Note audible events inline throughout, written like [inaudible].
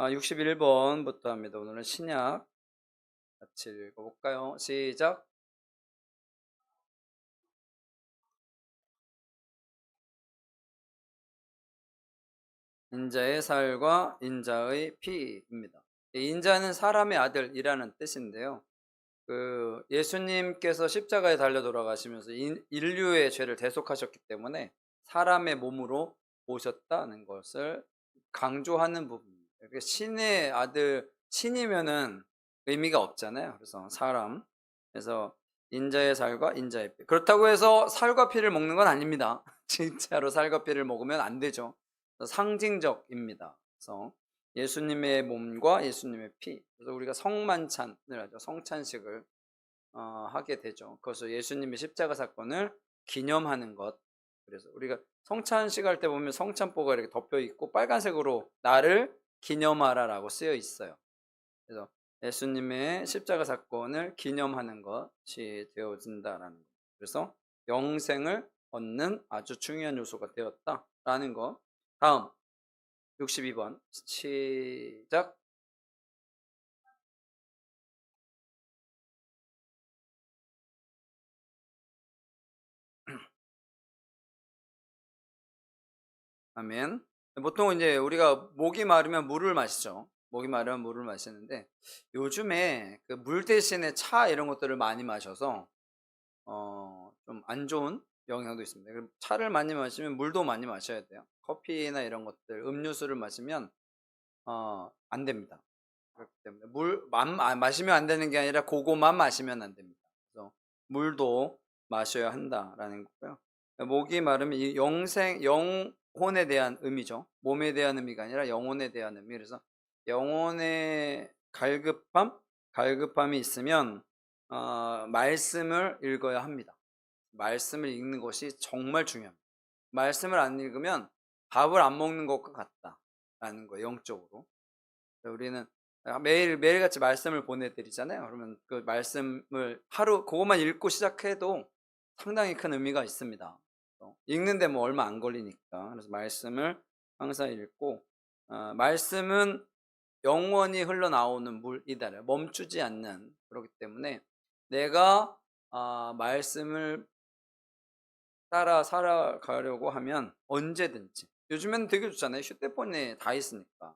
아, 61번부터 합니다. 오늘은 신약 같이 읽어볼까요? 시작. 인자의 살과 인자의 피입니다. 이 인자는 사람의 아들이라는 뜻인데요. 그 예수님께서 십자가에 달려 돌아가시면서 인- 인류의 죄를 대속하셨기 때문에 사람의 몸으로 오셨다는 것을 강조하는 부분입니다. 신의 아들, 신이면은 의미가 없잖아요. 그래서 사람. 그래서 인자의 살과 인자의 피. 그렇다고 해서 살과 피를 먹는 건 아닙니다. [laughs] 진짜로 살과 피를 먹으면 안 되죠. 상징적입니다. 그래서 예수님의 몸과 예수님의 피. 그래서 우리가 성만찬을 하죠. 성찬식을 어, 하게 되죠. 그것을 예수님의 십자가 사건을 기념하는 것. 그래서 우리가 성찬식 할 때 보면 성찬보가 이렇게 덮여 있고 빨간색으로 나를 기념하라라고 쓰여 있어요. 그래서 예수님의 십자가 사건을 기념하는 것이 되어진다라는 것. 그래서 영생을 얻는 아주 중요한 요소가 되었다라는 것. 다음 62번 시작. 아멘. 보통 이제 우리가 목이 마르면 물을 마시죠. 목이 마르면 물을 마시는데 요즘에 그 물 대신에 차 이런 것들을 많이 마셔서 어, 좀 안 좋은 영향도 있습니다. 차를 많이 마시면 물도 많이 마셔야 돼요. 커피나 이런 것들, 음료수를 마시면 어, 안 됩니다. 그렇기 때문에 물만 아, 마시면 안 되는 게 아니라 그거만 마시면 안 됩니다. 그래서 물도 마셔야 한다라는 거고요. 목이 마르면 이 영생 영 혼에 대한 의미죠. 몸에 대한 의미가 아니라 영혼에 대한 의미. 그래서 영혼의 갈급함, 갈급함이 있으면 어, 말씀을 읽어야 합니다. 말씀을 읽는 것이 정말 중요합니다. 말씀을 안 읽으면 밥을 안 먹는 것과 같다라는 거예요. 영적으로. 우리는 매일 매일같이 말씀을 보내드리잖아요. 그러면 그 말씀을 하루 그것만 읽고 시작해도 상당히 큰 의미가 있습니다. 어, 읽는데 뭐 얼마 안 걸리니까 그래서 말씀을 항상 읽고 어, 말씀은 영원히 흘러나오는 물이다. 멈추지 않는 그렇기 때문에 내가 어, 말씀을 따라 살아가려고 하면 언제든지 요즘에는 되게 좋잖아요. 휴대폰에 다 있으니까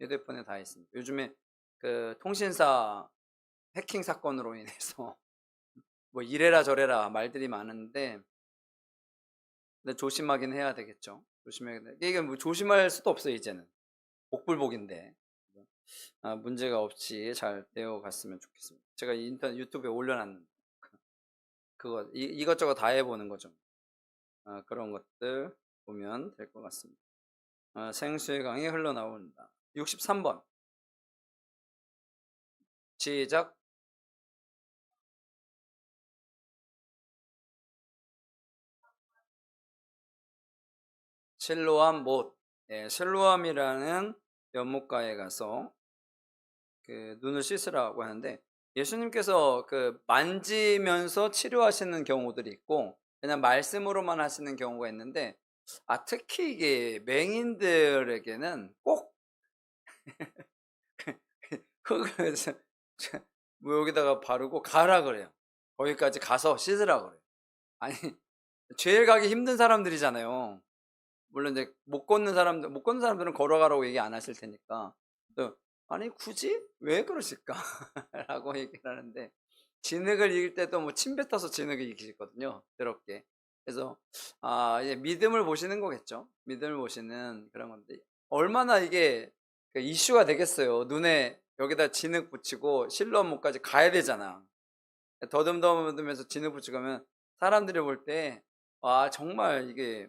휴대폰에 다 있으니까 요즘에 그 통신사 해킹 사건으로 인해서 [laughs] 뭐 이래라 저래라 말들이 많은데 근데 조심하긴 해야 되겠죠. 조심해야 돼. 이게 뭐 조심할 수도 없어요 이제는 복불복인데 아, 문제가 없이 잘 되어 갔으면 좋겠습니다. 제가 인터넷 유튜브에 올려놨는 [laughs] 그거 이, 이것저것 다 해보는 거죠. 아, 그런 것들 보면 될 것 같습니다. 아, 생수의 강이 흘러나온다. 63번 시작 실로암 못 예, 실로암이라는 연못가에 가서 그 눈을 씻으라고 하는데 예수님께서 그 만지면서 치료하시는 경우들이 있고 그냥 말씀으로만 하시는 경우가 있는데 아 특히 이게 맹인들에게는 꼭 [laughs] 흙을 뭐 여기다가 바르고 가라 그래요. 거기까지 가서 씻으라 그래요. 아니 제일 가기 힘든 사람들이잖아요. 물론 이제 못 걷는 사람들 못 걷는 사람들은 걸어가라고 얘기 안 하실 테니까. 또 아니 굳이 왜 그러실까라고 [laughs] 얘기를 하는데 진흙을 이길 때도 뭐 침 뱉어서 진흙을 이기시거든요. 더럽게. 그래서 아 이제 믿음을 보시는 거겠죠. 믿음을 보시는 그런 건데 얼마나 이게 그 이슈가 되겠어요. 눈에 여기다 진흙 붙이고 실로암못까지 가야 되잖아. 더듬더듬하면서 진흙 붙이고 하면 사람들이 볼 때 아 정말 이게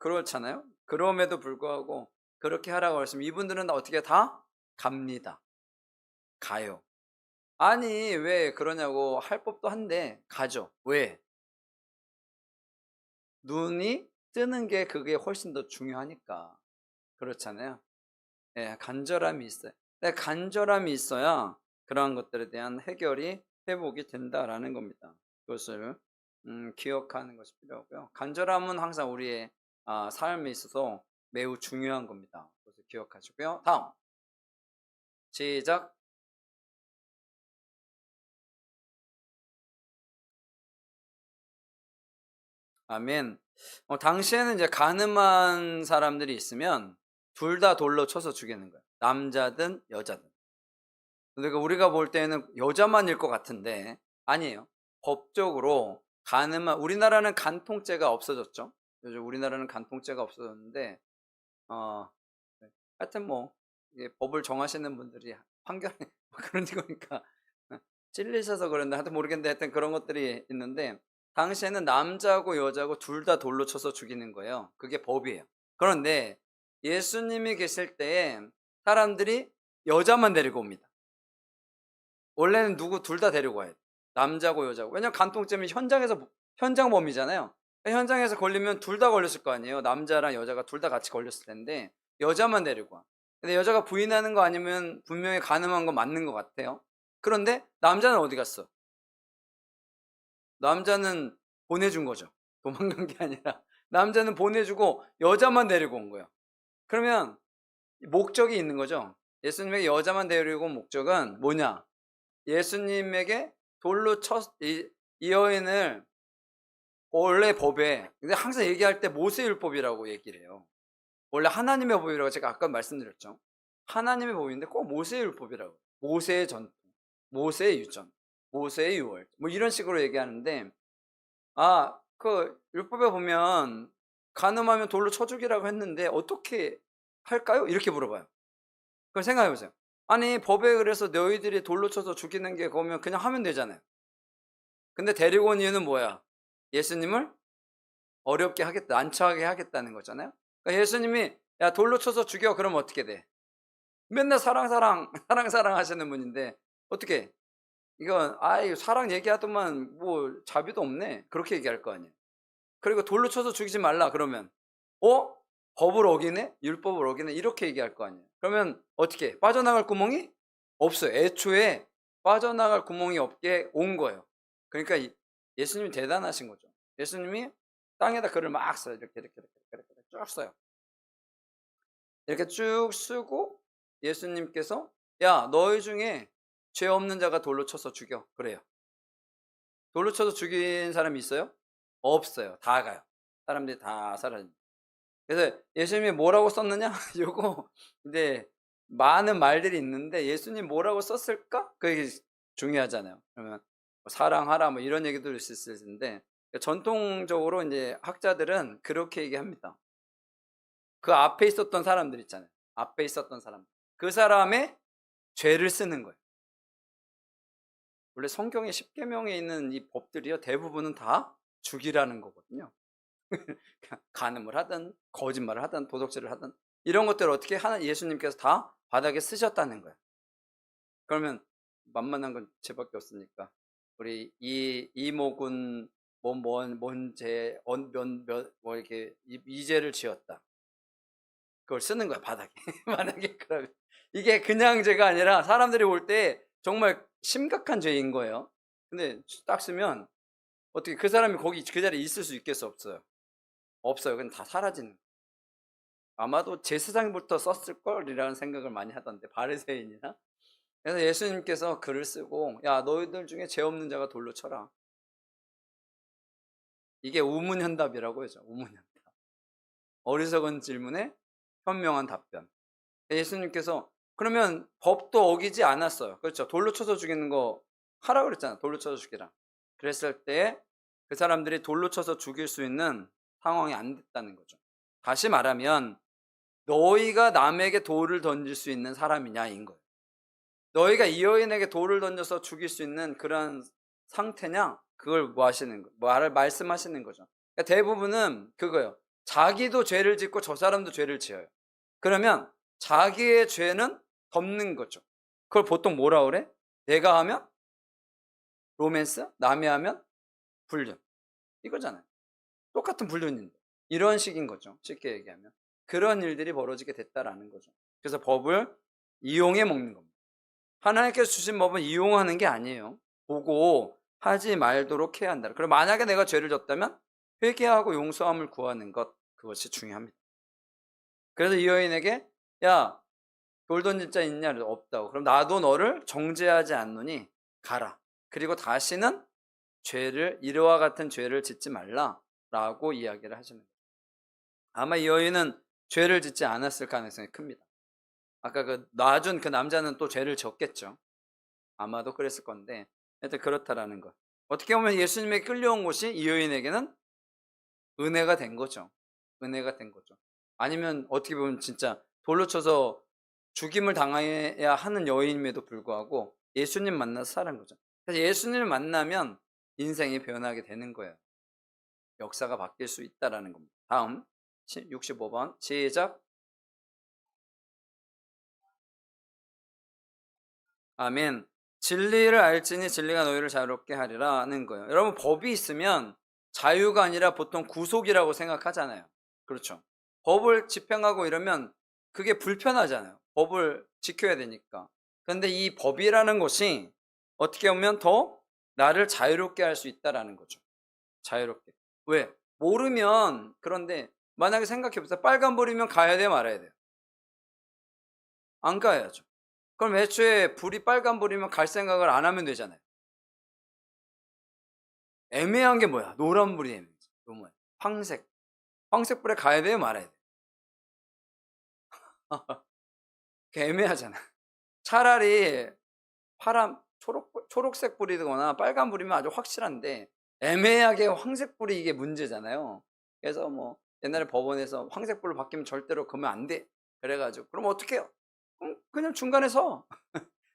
그렇잖아요. 그럼에도 불구하고 그렇게 하라고 하시면 이분들은 어떻게 다 갑니다. 가요. 아니 왜 그러냐고 할 법도 한데 가죠. 왜? 눈이 뜨는 게 그게 훨씬 더 중요하니까 그렇잖아요. 예, 간절함이 있어요. 근데 간절함이 있어야 그러한 것들에 대한 해결이 회복이 된다라는 겁니다. 그것을 음, 기억하는 것이 필요하고요. 간절함은 항상 우리의 아, 삶에 있어서 매우 중요한 겁니다. 그것을 기억하시고요. 다음 시작. 아멘. 어, 당시에는 이제 가늠한 사람들이 있으면 둘 다 돌로 쳐서 죽이는 거예요. 남자든 여자든. 그러니까 우리가 볼 때는 여자만일 것 같은데 아니에요. 법적으로 가늠한 우리나라는 간통죄가 없어졌죠. 요즘 우리나라는 간통죄가 없어졌는데 어 네. 하여튼 뭐 법을 정하시는 분들이 판결 [laughs] 그런 거니까 찔리셔서 그런데 하여튼 모르겠는데 하여튼 그런 것들이 있는데 당시에는 남자고 여자고 둘 다 돌로 쳐서 죽이는 거예요. 그게 법이에요. 그런데 예수님이 계실 때에 사람들이 여자만 데리고 옵니다. 원래는 누구 둘 다 데리고 와야 돼. 남자고 여자고. 왜냐면 간통죄면 현장에서 현장 범이잖아요. 현장에서 걸리면 둘 다 걸렸을 거 아니에요. 남자랑 여자가 둘 다 같이 걸렸을 텐데 여자만 데리고 와. 근데 여자가 부인하는 거 아니면 분명히 가늠한 거 맞는 것 같아요. 그런데 남자는 어디 갔어? 남자는 보내준 거죠. [laughs] 도망간 게 아니라 남자는 보내주고 여자만 데리고 온 거예요. 그러면 목적이 있는 거죠. 예수님에게 여자만 데리고 온 목적은 뭐냐? 예수님에게 돌로 쳤, 이, 이 여인을 원래 법에, 근데 항상 얘기할 때 모세율법이라고 얘기를 해요. 원래 하나님의 법이라고 제가 아까 말씀드렸죠. 하나님의 법인데 꼭 모세율법이라고. 모세의 전통, 모세의 유전, 모세의 유월. 뭐 이런 식으로 얘기하는데, 아, 그 율법에 보면 가늠하면 돌로 쳐 죽이라고 했는데 어떻게 할까요? 이렇게 물어봐요. 그럼 생각해 보세요. 아니 법에 그래서 너희들이 돌로 쳐서 죽이는 게 그러면 그냥 하면 되잖아요. 근데 데리고 온 이유는 뭐야? 예수님을 어렵게 하겠다, 난처하게 하겠다는 거잖아요. 그러니까 예수님이 야 돌로 쳐서 죽여 그러면 어떻게 돼? 맨날 사랑 사랑 [laughs] 사랑 사랑 하시는 분인데 어떻게? 이건 아이 사랑 얘기하더만 뭐 자비도 없네 그렇게 얘기할 거 아니에요. 그리고 돌로 쳐서 죽이지 말라 그러면 어 법을 어기네 율법을 어기네 이렇게 얘기할 거 아니에요. 그러면 어떻게 빠져나갈 구멍이 없어요. 애초에 빠져나갈 구멍이 없게 온 거예요. 그러니까 예수님이 대단하신 거죠. 예수님이 땅에다 글을 막 써요. 이렇게 이렇게 이렇게 이렇게, 이렇게 쭉 써요. 이렇게 쭉 쓰고 예수님께서 야 너희 중에 죄 없는 자가 돌로 쳐서 죽여 그래요. 돌로 쳐서 죽인 사람이 있어요? 없어요. 다 가요. 사람들이 다 사라집니다. 그래서 예수님이 뭐라고 썼느냐? [laughs] 요거 이제 많은 말들이 있는데 예수님 뭐라고 썼을까? 그게 중요하잖아요. 그러면 뭐 사랑하라 뭐 이런 얘기도 있을 텐데 전통적으로 이제 학자들은 그렇게 얘기합니다. 그 앞에 있었던 사람들 있잖아요. 앞에 있었던 사람. 그 사람의 죄를 쓰는 거예요. 원래 성경의 10계명에 있는 이 법들이요. 대부분은 다 죽이라는 거거든요. 간음을 하든 거짓말을 하든 도덕질을 하든 이런 것들을 어떻게 하나 예수님께서 다 바닥에 쓰셨다는 거예요. 그러면 만만한 건 죄밖에 없으니까 우리 이 이목은 뭐뭔죄 뭐 이렇게 이죄를 지었다. 그걸 쓰는 거야 바닥에 [laughs] 만약에 그러면 이게 그냥 죄가 아니라 사람들이 볼때 정말 심각한 죄인 거예요. 근데 딱 쓰면 어떻게 그 사람이 거기 그 자리에 있을 수 있겠어 없어요. 없어요. 그건 다 사라지는. 아마도 제사장부터 썼을 걸이라는 생각을 많이 하던데 바리새인이나. 그래서 예수님께서 글을 쓰고 야 너희들 중에 죄 없는 자가 돌로 쳐라. 이게 우문현답이라고 하죠. 우문현답. 어리석은 질문에 현명한 답변. 예수님께서 그러면 법도 어기지 않았어요. 그렇죠. 돌로 쳐서 죽이는 거 하라 그랬잖아. 돌로 쳐서 죽이라. 그랬을 때 그 사람들이 돌로 쳐서 죽일 수 있는 상황이 안 됐다는 거죠. 다시 말하면 너희가 남에게 돌을 던질 수 있는 사람이냐인 거예요. 너희가 이 여인에게 돌을 던져서 죽일 수 있는 그런 상태냐? 그걸 뭐 하시는 거, 말을 말씀하시는 거죠. 그러니까 대부분은 그거예요. 자기도 죄를 짓고 저 사람도 죄를 지어요. 그러면 자기의 죄는 덮는 거죠. 그걸 보통 뭐라 그래? 내가 하면 로맨스, 남이 하면 불륜. 이거잖아요. 똑같은 불륜인데. 이런 식인 거죠. 쉽게 얘기하면. 그런 일들이 벌어지게 됐다라는 거죠. 그래서 법을 이용해 먹는 겁니다. 하나님께서 주신 법은 이용하는 게 아니에요. 보고 하지 말도록 해야 한다. 그럼 만약에 내가 죄를 졌다면 회개하고 용서함을 구하는 것 그것이 중요합니다. 그래서 이 여인에게 야돌 던질 자 있냐? 없다고. 그럼 나도 너를 정죄하지 않노니 가라. 그리고 다시는 죄를 이와 같은 죄를 짓지 말라라고 이야기를 하시는 거예요. 아마 이 여인은 죄를 짓지 않았을 가능성이 큽니다. 아까 그 놔준 그 남자는 또 죄를 졌겠죠. 아마도 그랬을 건데 하여튼 그렇다라는 것. 어떻게 보면 예수님에게 끌려온 곳이 이 여인에게는 은혜가 된 거죠. 은혜가 된 거죠. 아니면 어떻게 보면 진짜 돌로 쳐서 죽임을 당해야 하는 여인임에도 불구하고 예수님 만나서 살은 거죠. 그래서 예수님을 만나면 인생이 변하게 되는 거예요. 역사가 바뀔 수 있다라는 겁니다. 다음 65번 시작. 아멘. 진리를 알지니 진리가 너희를 자유롭게 하리라는 거예요. 여러분 법이 있으면 자유가 아니라 보통 구속이라고 생각하잖아요. 그렇죠. 법을 집행하고 이러면 그게 불편하잖아요. 법을 지켜야 되니까. 그런데 이 법이라는 것이 어떻게 보면 더 나를 자유롭게 할 수 있다라는 거죠. 자유롭게. 왜? 모르면 그런데 만약에 생각해 보세요. 빨간불이면 가야 돼 말아야 돼요. 안 가야죠. 그럼 애초에 불이 빨간불이면 갈 생각을 안 하면 되잖아요. 애매한 게 뭐야? 노란불이. 그 뭐야? 황색. 황색불에 가야 돼요 말아야 돼. [laughs] 그 애매하잖아. 차라리 파란 초록 초록색 불이거나 빨간 불이면 아주 확실한데 애매하게 황색 불이 이게 문제잖아요. 그래서 뭐 옛날에 법원에서 황색 불로 바뀌면 절대로 그러면 안 돼. 그래가지고 그럼 어떻게 해요? 그냥 중간에 서.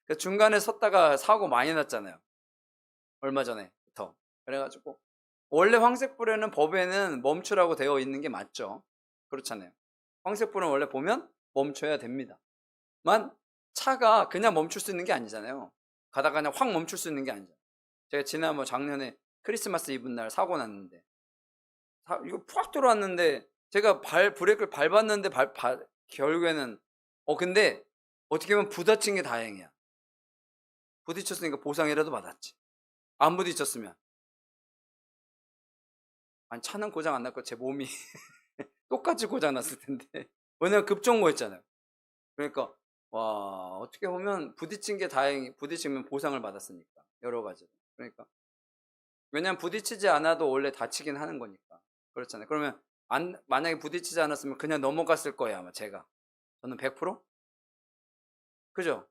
그 중간에 섰다가 사고 많이 났잖아요. 얼마 전에부터. 그래가지고 원래 황색 불에는 법에는 멈추라고 되어 있는 게 맞죠. 그렇잖아요. 황색 불은 원래 보면 멈춰야 됩니다. 만 차가 그냥 멈출 수 있는 게 아니잖아요. 가다가 그냥 확 멈출 수 있는 게 아니잖아요. 제가 지난 뭐 작년에 크리스마스 이브 날 사고 났는데 사- 이거 팍 들어왔는데 제가 발 브레이크를 밟았는데 발, 발- 결국에는 어 근데 어떻게 보면 부딪힌 게 다행이야. 부딪혔으니까 보상이라도 받았지. 안 부딪혔으면 아니 차는 고장 안 났고 제 몸이 [laughs] 똑같이 고장 났을 텐데 [laughs] 왜냐면 급정거였잖아요. 그러니까 와 어떻게 보면 부딪힌 게 다행히 부딪히면 보상을 받았으니까 여러 가지 그러니까 왜냐면 부딪히지 않아도 원래 다치긴 하는 거니까 그렇잖아요. 그러면 안 만약에 부딪히지 않았으면 그냥 넘어갔을 거예요 아마 제가 저는 100% 그죠?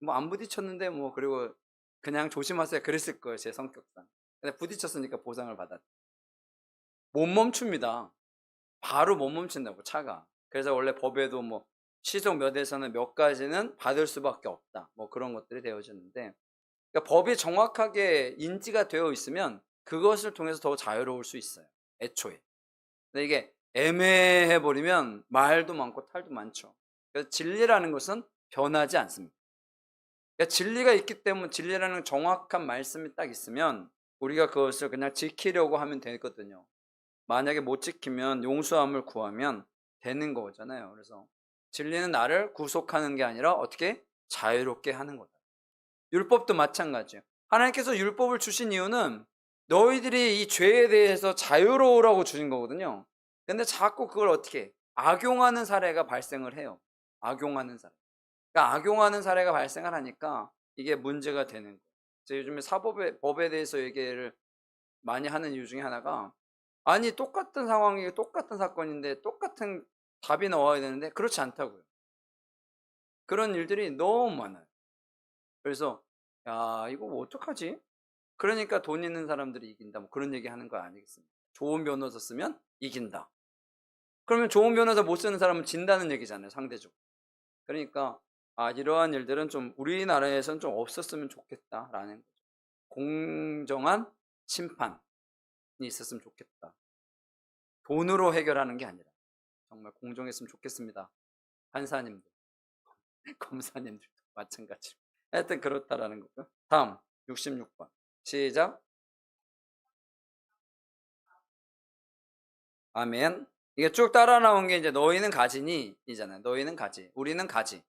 뭐 안 부딪혔는데 뭐 그리고 그냥 조심하세요 그랬을 거예요 제 성격상. 근데 부딪혔으니까 보상을 받았. 못 멈춥니다. 바로 못 멈춘다고 차가. 그래서 원래 법에도 뭐 시속 몇에서는 몇 가지는 받을 수밖에 없다. 뭐 그런 것들이 되어졌는데 그러니까 법이 정확하게 인지가 되어 있으면 그것을 통해서 더 자유로울 수 있어요. 애초에. 근데 이게 애매해 버리면 말도 많고 탈도 많죠. 그래서 진리라는 것은 변하지 않습니다. 그러니까 진리가 있기 때문에 진리라는 정확한 말씀이 딱 있으면 우리가 그것을 그냥 지키려고 하면 되거든요. 만약에 못 지키면 용서함을 구하면 되는 거잖아요. 그래서 진리는 나를 구속하는 게 아니라 어떻게 자유롭게 하는 거다. 율법도 마찬가지예요. 하나님께서 율법을 주신 이유는 너희들이 이 죄에 대해서 자유로우라고 주신 거거든요. 근데 자꾸 그걸 어떻게 악용하는 사례가 발생을 해요. 악용하는 사례. 그러니까 악용하는 사례가 발생을 하니까 이게 문제가 되는 거예요. 제가 요즘에 사법에 법에 대해서 얘기를 많이 하는 이유 중에 하나가 아니 똑같은 상황이 똑같은 사건인데 똑같은 답이 나와야 되는데 그렇지 않다고요. 그런 일들이 너무 많아요. 그래서 야 이거 뭐 어떡하지? 그러니까 돈 있는 사람들이 이긴다. 뭐 그런 얘기 하는 거 아니겠습니까? 좋은 변호사 쓰면 이긴다. 그러면 좋은 변호사 못 쓰는 사람은 진다는 얘기잖아요. 상대적으로. 그러니까 아 이러한 일들은 좀 우리나라에선 좀 없었으면 좋겠다라는 거죠. 공정한 심판이 있었으면 좋겠다. 돈으로 해결하는 게 아니라 정말 공정했으면 좋겠습니다. 판사님들, [laughs] 검사님들도 마찬가지로. 하여튼 그렇다라는 거고요. 다음 66번 시작. 아멘. 이게 쭉 따라 나온 게 이제 너희는 가지니 이잖아요. 너희는 가지. 우리는 가지.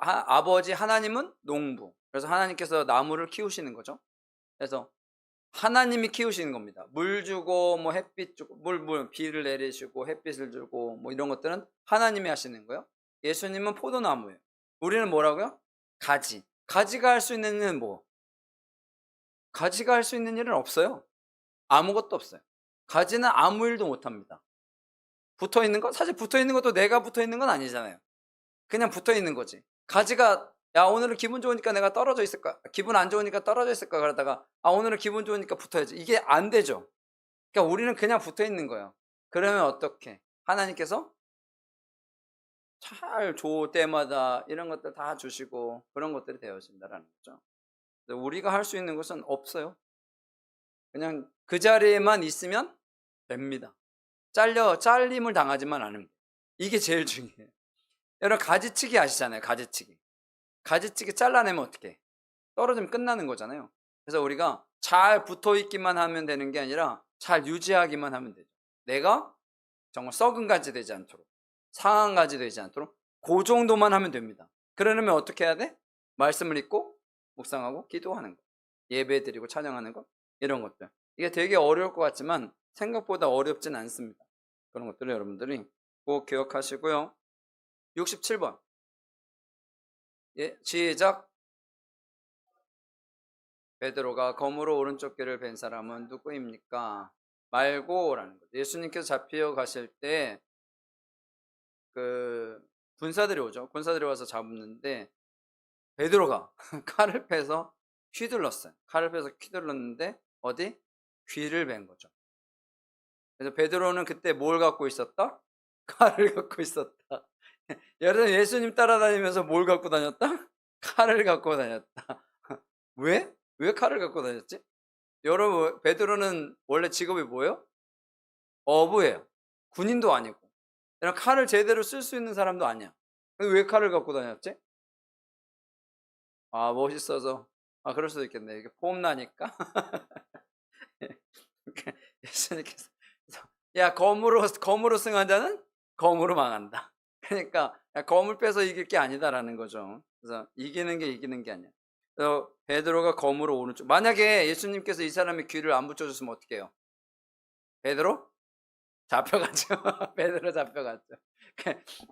하- 아버지 하나님은 농부. 그래서 하나님께서 나무를 키우시는 거죠. 그래서 하나님이 키우시는 겁니다. 물 주고 뭐 햇빛 주고 물, 물 비를 내리시고 햇빛을 주고 뭐 이런 것들은 하나님이 하시는 거예요. 예수님은 포도나무예요. 우리는 뭐라고요? 가지. 가지가 할 수 있는 일은 뭐? 가지가 할 수 있는 일은 없어요. 아무것도 없어요. 가지는 아무 일도 못 합니다. 붙어 있는 거? 사실 붙어 있는 것도 내가 붙어 있는 건 아니잖아요. 그냥 붙어 있는 거지. 가지가 야 오늘은 기분 좋으니까 내가 떨어져 있을 까? 기분 안 좋으니까 떨어져 있을 까? 그러다가 아 오늘은 기분 좋으니까 붙어야지. 이게 안 되죠. 그러니까 우리는 그냥 붙어 있는 거예요. 그러면 어떻게? 하나님께서 잘 좋을 때마다 이런 것들 다 주시고 그런 것들이 되어진다라는 거죠. 우리가 할 수 있는 것은 없어요. 그냥 그 자리에만 있으면 됩니다. 잘려 잘림을 당하지만 않으면. 이게 제일 중요해요. 여러분 가지치기 아시잖아요. 가지치기. 가지치기 잘라내면 어떻게? 떨어지면 끝나는 거잖아요. 그래서 우리가 잘 붙어 있기만 하면 되는 게 아니라 잘 유지하기만 하면 되죠. 내가 정말 썩은 가지 되지 않도록 상한 가지 되지 않도록 그 정도만 하면 됩니다. 그러려면 어떻게 해야 돼? 말씀을 읽고 묵상하고 기도하는 거. 예배 드리고 찬양하는 거. 이런 것들. 이게 되게 어려울 것 같지만 생각보다 어렵진 않습니다. 그런 것들을 여러분들이 꼭 기억하시고요. 67번. 예, 시작. 베드로가 검으로 오른쪽 귀를 벤 사람은 누구입니까? 말고라는 거죠. 예수님께서 잡혀 가실 때 그 군사들이 오죠. 군사들이 와서 잡는데 베드로가 [laughs] 칼을 빼서 휘둘렀어요. 칼을 빼서 휘둘렀는데 어디? 귀를 벤 거죠. 그래서 베드로는 그때 뭘 갖고 있었다? [laughs] 칼을 갖고 있었다. [laughs] 여러분 예수님 따라다니면서 뭘 갖고 다녔다? [laughs] 칼을 갖고 다녔다. [laughs] 왜? 왜 칼을 갖고 다녔지? 여러분 베드로는 원래 직업이 뭐예요? 어부예요. 군인도 아니고. 그냥 칼을 제대로 쓸 수 있는 사람도 아니야. 왜 칼을 갖고 다녔지? 아 멋있어서. 아 그럴 수도 있겠네. 이게 폼 나니까. 예수님께서 야 검으로 검으로 승한 자는 검으로 망한다. 그러니까 야, 검을 빼서 이길 게 아니다라는 거죠. 그래서 이기는 게 이기는 게 아니야. 그래서 베드로가 검으로 오른쪽. 만약에 예수님께서 이 사람의 귀를 안 붙여줬으면 어떻게 해요? 베드로 잡혀갔죠. [laughs] 베드로 잡혀갔죠.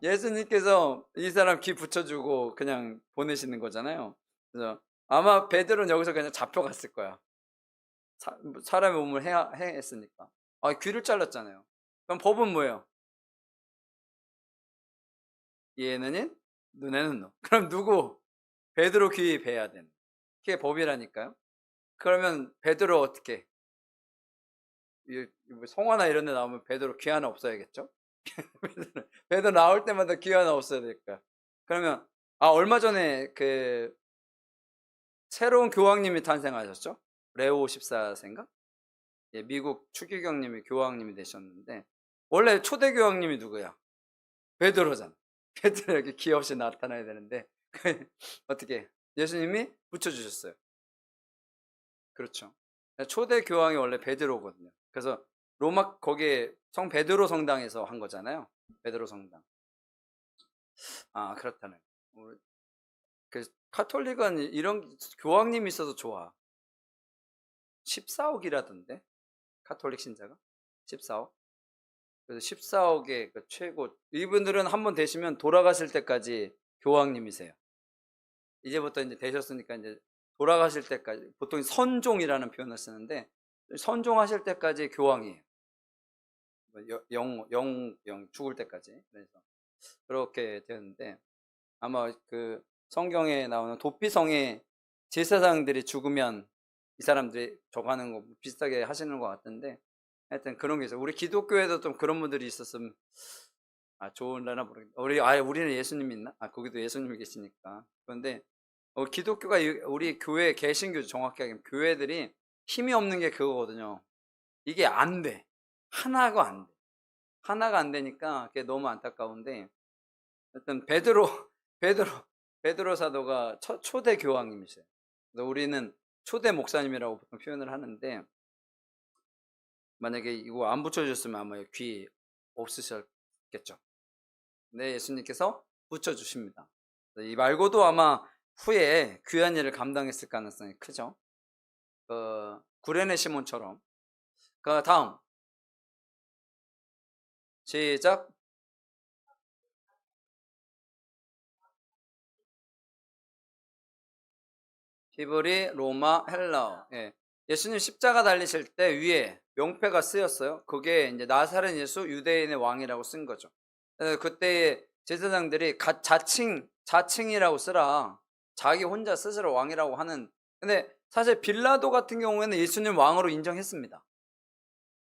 예수님께서 이 사람 귀 붙여주고 그냥 보내시는 거잖아요. 그래서 아마 베드로는 여기서 그냥 잡혀갔을 거야. 사, 사람의 몸을 해, 했으니까. 아, 귀를 잘랐잖아요. 그럼 법은 뭐예요? 얘는 인, 눈에는 눈. [laughs] 그럼 누구? 베드로 귀 베야 되는. 그게 법이라니까요. 그러면 베드로 어떻게? 뭐 성화나 이런 데 나오면 베드로 귀 하나 없어야겠죠? [laughs] 베드로, 나올 때마다 귀 하나 없어야 될까? 그러면 아 얼마 전에 그 새로운 교황님이 탄생하셨죠? 레오 14세인가? 예, 미국 추기경님이 교황님이 되셨는데 원래 초대 교황님이 누구야? 베드로잖아. 베드로 이렇게 귀 없이 나타나야 되는데 [laughs] 어떻게 예수님이 붙여주셨어요. 그렇죠. 초대 교황이 원래 베드로거든요. 그래서 로마 거기에 성 베드로 성당에서 한 거잖아요. 베드로 성당. 아 그렇다는. 그 카톨릭은 이런 교황님이 있어서 좋아. 14억이라던데 카톨릭 신자가 14억. 그래서 14억의 그 최고 이분들은 한 번 되시면 돌아가실 때까지 교황님이세요. 이제부터 이제 되셨으니까 이제 돌아가실 때까지 보통 선종이라는 표현을 쓰는데 선종하실 때까지 교황이에요. 뭐 영, 영, 영 죽을 때까지. 그래서 그렇게 되었는데 아마 그 성경에 나오는 도피성의 제사장들이 죽으면 이 사람들이 저거 하는 거 비슷하게 하시는 것 같은데 하여튼 그런 게 있어요. 우리 기독교에도 좀 그런 분들이 있었으면 아 좋을라나 모르겠다. 우리 아 우리는 예수님 있나? 아 거기도 예수님이 계시니까. 그런데 어, 기독교가 우리 교회 개신교 정확히 하면 교회들이 힘이 없는 게 그거거든요. 이게 안 돼. 하나가 안 돼. 하나가 안 되니까 그게 너무 안타까운데 하여튼 베드로 [laughs] 베드로 베드로 사도가 첫 초대 교황님이세요. 그래서 우리는 초대 목사님이라고 보통 표현을 하는데 만약에 이거 안 붙여줬으면 아마 귀 없으셨겠죠. 네, 예수님께서 붙여주십니다. 이 말고도 아마 후에 귀한 일을 감당했을 가능성이 크죠. 그 구레네 시몬처럼. 그 다음 시작. 히브리, 로마, 헬라어. 예. 예수님 십자가 달리실 때 위에 명패가 쓰였어요. 그게 이제 나사렛 예수 유대인의 왕이라고 쓴 거죠. 에, 그때 제사장들이 가- 자칭 자칭이라고 쓰라. 자기 혼자 스스로 왕이라고 하는. 근데 사실 빌라도 같은 경우에는 예수님 왕으로 인정했습니다.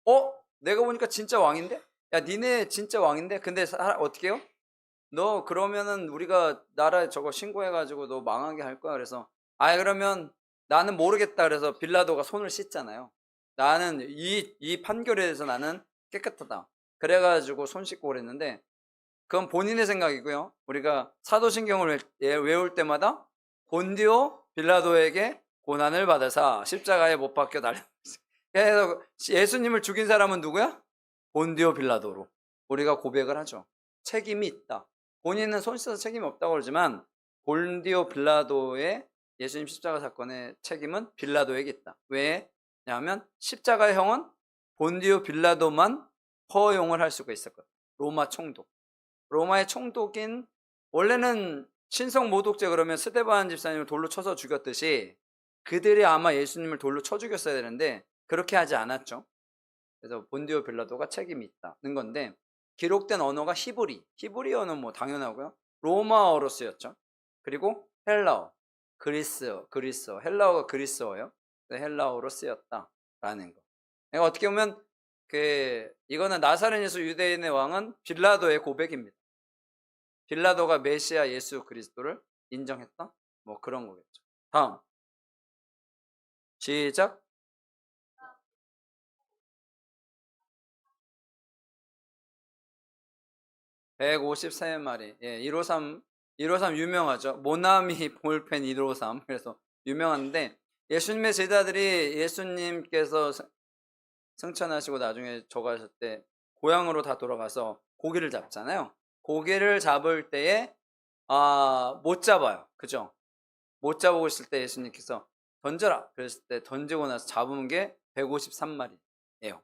어? 내가 보니까 진짜 왕인데? 야, 니네 진짜 왕인데? 근데 사- 어떻게 해요? 너 그러면은 우리가 나라에 저거 신고해가지고 너 망하게 할 거야. 그래서 아 그러면 나는 모르겠다. 그래서 빌라도가 손을 씻잖아요. 나는 이, 이 판결에 대해서 나는 깨끗하다. 그래가지고 손 씻고 그랬는데 그건 본인의 생각이고요. 우리가 사도신경을 외- 예, 외울 때마다 본디오 빌라도에게 고난을 받아서 십자가에 못 박혀 달려. 그래서 예수님을 죽인 사람은 누구야? 본디오 빌라도로 우리가 고백을 하죠. 책임이 있다. 본인은 손 씻어서 책임이 없다고 그러지만 본디오 빌라도의 예수님 십자가 사건의 책임은 빌라도에게 있다. 왜? 왜냐하면 십자가의 형은 본디오 빌라도만 허용을 할 수가 있었거든. 로마 총독. 로마의 총독인 원래는 신성 모독죄 그러면 스데반 집사님을 돌로 쳐서 죽였듯이 그들이 아마 예수님을 돌로 쳐 죽였어야 되는데 그렇게 하지 않았죠. 그래서 본디오 빌라도가 책임이 있다는 건데 기록된 언어가 히브리. 히브리어는 뭐 당연하고요. 로마어로 쓰였죠. 그리고 헬라어, 그리스어, 그리스어. 헬라어가 그리스어예요. 헬라어로 쓰였다라는 거. 그러니까 어떻게 보면 그 이거는 나사렛 예수 유대인의 왕은 빌라도의 고백입니다. 빌라도가 메시아 예수 그리스도를 인정했다? 뭐 그런 거겠죠. 다음. 시작. (153마리) 예, 153 153 유명하죠. 모나미 [laughs] 볼펜 153 그래서 유명한데 예수님의 제자들이 예수님께서 성- 승천하시고 나중에 저가실 때 고향으로 다 돌아가서 고기를 잡잖아요. 고기를 잡을 때에 아, 못 잡아요. 그죠? 못 잡고 있을 때 예수님께서 던져라. 그랬을 때 던지고 나서 잡은 게 153마리예요.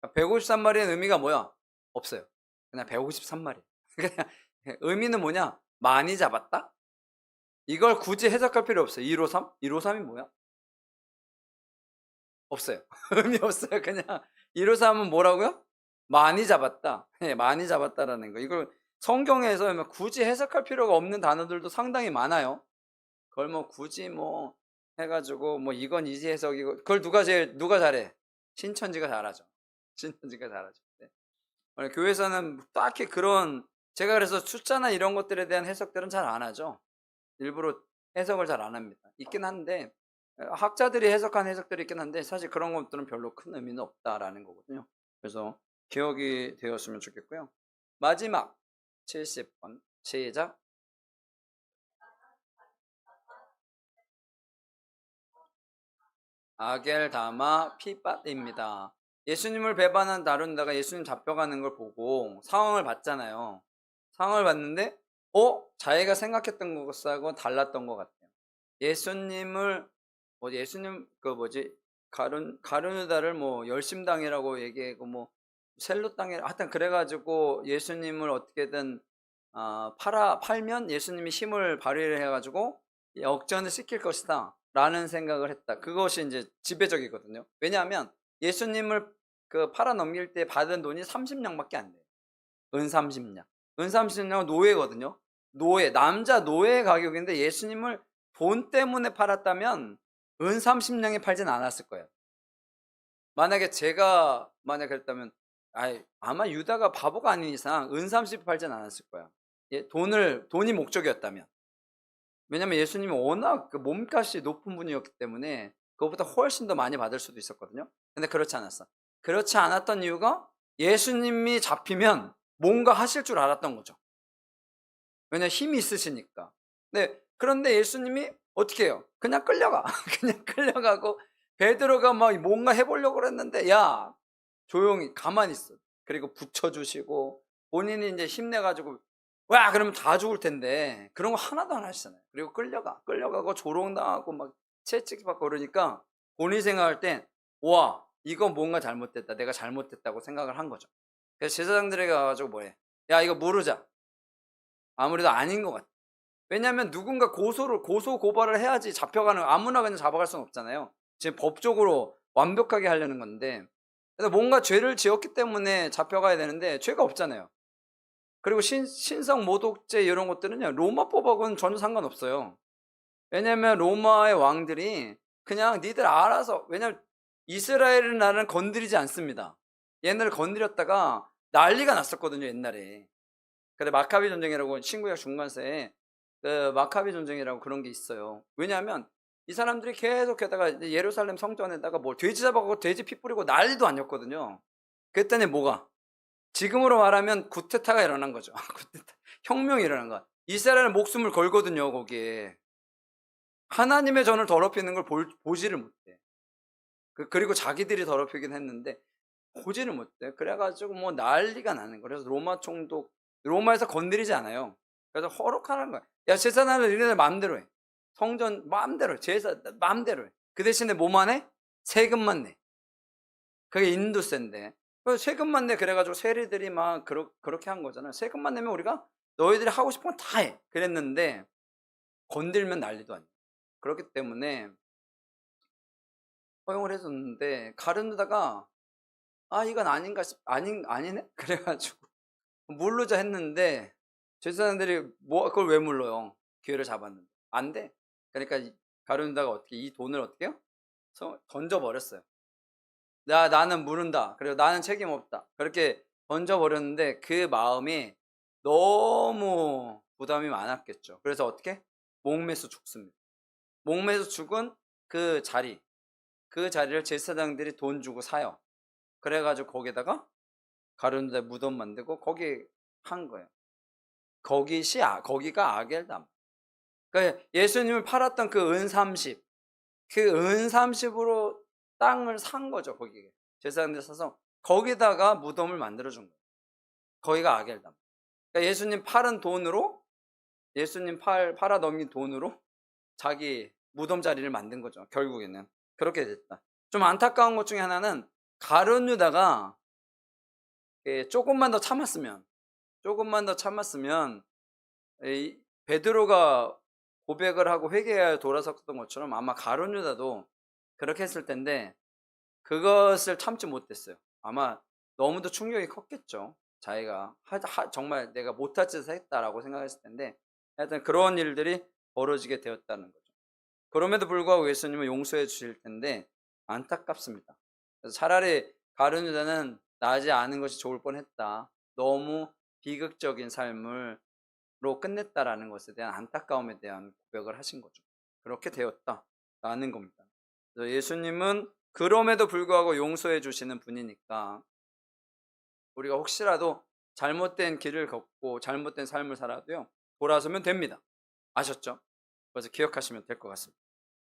153마리의 의미가 뭐야? 없어요. 그냥 153마리. [laughs] 그냥 의미는 뭐냐? 많이 잡았다? 이걸 굳이 해석할 필요 없어요. 153? 153이 뭐야? 없어요. [laughs] 의미 없어요. 그냥 153은 뭐라고요? 많이 잡았다. 예, 많이 잡았다라는 거. 이걸 성경에서 뭐 굳이 해석할 필요가 없는 단어들도 상당히 많아요. 그걸 뭐 굳이 뭐 해가지고 뭐 이건 이지 해석이고 그걸 누가 제일 누가 잘해? 신천지가 잘하죠. [laughs] 신천지가 잘하죠. 네. 교회에서는 딱히 그런 제가 그래서 숫자나 이런 것들에 대한 해석들은 잘 안 하죠. 일부러 해석을 잘 안 합니다. 있긴 한데 학자들이 해석한 해석들이 있긴 한데 사실 그런 것들은 별로 큰 의미는 없다라는 거거든요. 그래서 기억이 되었으면 좋겠고요. 마지막 70번 시작. 아겔다마 피빠입니다. 예수님을 배반한 다룬다가 예수님 잡혀가는 걸 보고 상황을 봤잖아요. 상황을 봤는데, 어? 자기가 생각했던 것하고 달랐던 것 같아요. 예수님을, 뭐 예수님, 그 뭐지, 가룟, 가룟유다를 뭐 열심당이라고 얘기하고 뭐 셀로당이라 하여튼 그래가지고 예수님을 어떻게든 아, 팔아, 팔면 예수님이 힘을 발휘를 해가지고 역전을 시킬 것이다. 라는 생각을 했다. 그것이 이제 지배적이거든요. 왜냐하면 예수님을 그 팔아 넘길 때 받은 돈이 30냥밖에 안 돼요. 은 30냥. 은 30냥은 노예거든요. 노예, 남자 노예 가격인데 예수님을 돈 때문에 팔았다면 은 30냥에 팔진 않았을 거예요. 만약에 제가 만약 그랬다면 아이, 아마 유다가 바보가 아닌 이상 은 30 팔진 않았을 거야. 예, 돈을 돈이 목적이었다면. 왜냐면 예수님이 워낙 그 몸값이 높은 분이었기 때문에 그것보다 훨씬 더 많이 받을 수도 있었거든요. 근데 그렇지 않았어. 그렇지 않았던 이유가 예수님이 잡히면 뭔가 하실 줄 알았던 거죠. 왜냐 힘이 있으시니까. 네, 그런데 예수님이 어떻게 해요? 그냥 끌려가. [laughs] 그냥 끌려가고 베드로가 막 뭔가 해보려고 그랬는데 야 조용히 가만히 있어. 그리고 붙여주시고 본인이 이제 힘내가지고 와 그러면 다 죽을 텐데 그런 거 하나도 안 하시잖아요. 그리고 끌려가 끌려가고 조롱당하고 막 채찍받고 그러니까 본인이 생각할 땐 와 이거 뭔가 잘못됐다. 내가 잘못됐다고 생각을 한 거죠. 그래서 제사장들에게 가가지고 뭐해? 야 이거 모르자. 아무래도 아닌 것 같아. 왜냐하면 누군가 고소를 고소 고발을 해야지 잡혀가는 아무나 그냥 잡아갈 수는 없잖아요. 지금 법적으로 완벽하게 하려는 건데 그래서 뭔가 죄를 지었기 때문에 잡혀가야 되는데 죄가 없잖아요. 그리고 신, 신성 모독죄 이런 것들은요 로마법하고는 전혀 상관없어요. 왜냐하면 로마의 왕들이 그냥 니들 알아서 왜냐면 이스라엘을 나는 건드리지 않습니다. 옛날에 건드렸다가 난리가 났었거든요 옛날에. 근데 마카비 전쟁이라고 신구약 중간세에 그 마카비 전쟁이라고 그런 게 있어요. 왜냐하면 이 사람들이 계속해다가 예루살렘 성전에다가 뭐 돼지 잡아가고 돼지 피 뿌리고 난리도 아니었거든요. 그랬더니 뭐가 지금으로 말하면 구테타가 일어난 거죠. [laughs] 구테타. 혁명이 일어난 거야. 이스라엘 목숨을 걸거든요 거기에. 하나님의 전을 더럽히는 걸 볼- 보지를 못해. 그- 그리고 자기들이 더럽히긴 했는데 보지를 못해. 그래가지고 뭐 난리가 나는 거예요. 그래서 로마 총독 로마에서 건드리지 않아요. 그래서 허락하는 거야. 야 제사나를 니네들 마음대로 해. 성전 마음대로 해. 제사 마음대로 해. 그 대신에 뭐만 해? 세금만 내. 그게 인도세인데. 세금만 내 그래가지고 세리들이 막 그러, 그렇게 한 거잖아요. 세금만 내면 우리가 너희들이 하고 싶은 건 다 해. 그랬는데 건들면 난리도 아니야. 그렇기 때문에 허용을 해줬는데 가르누다가 아 이건 아닌가 싶 아닌 아니네 [laughs] 그래가지고 물르자 했는데 제사장들이 뭐 그걸 왜 물러요 기회를 잡았는데 안 돼. 그러니까 이- 가르누다가 어떻게 이 돈을 어떻게 해요? 서- 던져 버렸어요. 나 나는 물은다. 그리고 나는 책임 없다. 그렇게 던져 버렸는데 그 마음이 너무 부담이 많았겠죠. 그래서 어떻게 목매서 죽습니다. 목매서 죽은 그 자리, 그 자리를 제사장들이 돈 주고 사요. 그래가지고 거기다가 가룟데 무덤 만들고 거기 한 거예요. 거기시 아, 거기가 아겔담. 그러니까 예수님을 팔았던 그 은 30, 그은 30으로 땅을 산 거죠. 거기에 제사장들 사서 거기다가 무덤을 만들어 준 거예요. 거기가 아겔담. 그러니까 예수님 팔은 돈으로 예수님 팔 팔아 넘긴 돈으로 자기 무덤 자리를 만든 거죠. 결국에는 그렇게 됐다. 좀 안타까운 것 중에 하나는 가룟 유다가 예, 조금만 더 참았으면 조금만 더 참았으면 이 베드로가 고백을 하고 회개하여 돌아섰던 것처럼 아마 가룟유다도 그렇게 했을 텐데 그것을 참지 못했어요. 아마 너무도 충격이 컸겠죠. 자기가 하- 하- 정말 내가 못할 짓을 했다라고 생각했을 텐데 하여튼 그런 일들이 벌어지게 되었다는 거죠. 그럼에도 불구하고 예수님은 용서해 주실 텐데 안타깝습니다. 그래서 차라리 가룟 유다는 나지 않은 것이 좋을 뻔했다. 너무 비극적인 삶으로 끝냈다라는 것에 대한 안타까움에 대한 고백을 하신 거죠. 그렇게 되었다라는 겁니다. 예수님은 그럼에도 불구하고 용서해 주시는 분이니까 우리가 혹시라도 잘못된 길을 걷고 잘못된 삶을 살아도요 돌아서면 됩니다. 아셨죠? 그래서 기억하시면 될 것 같습니다.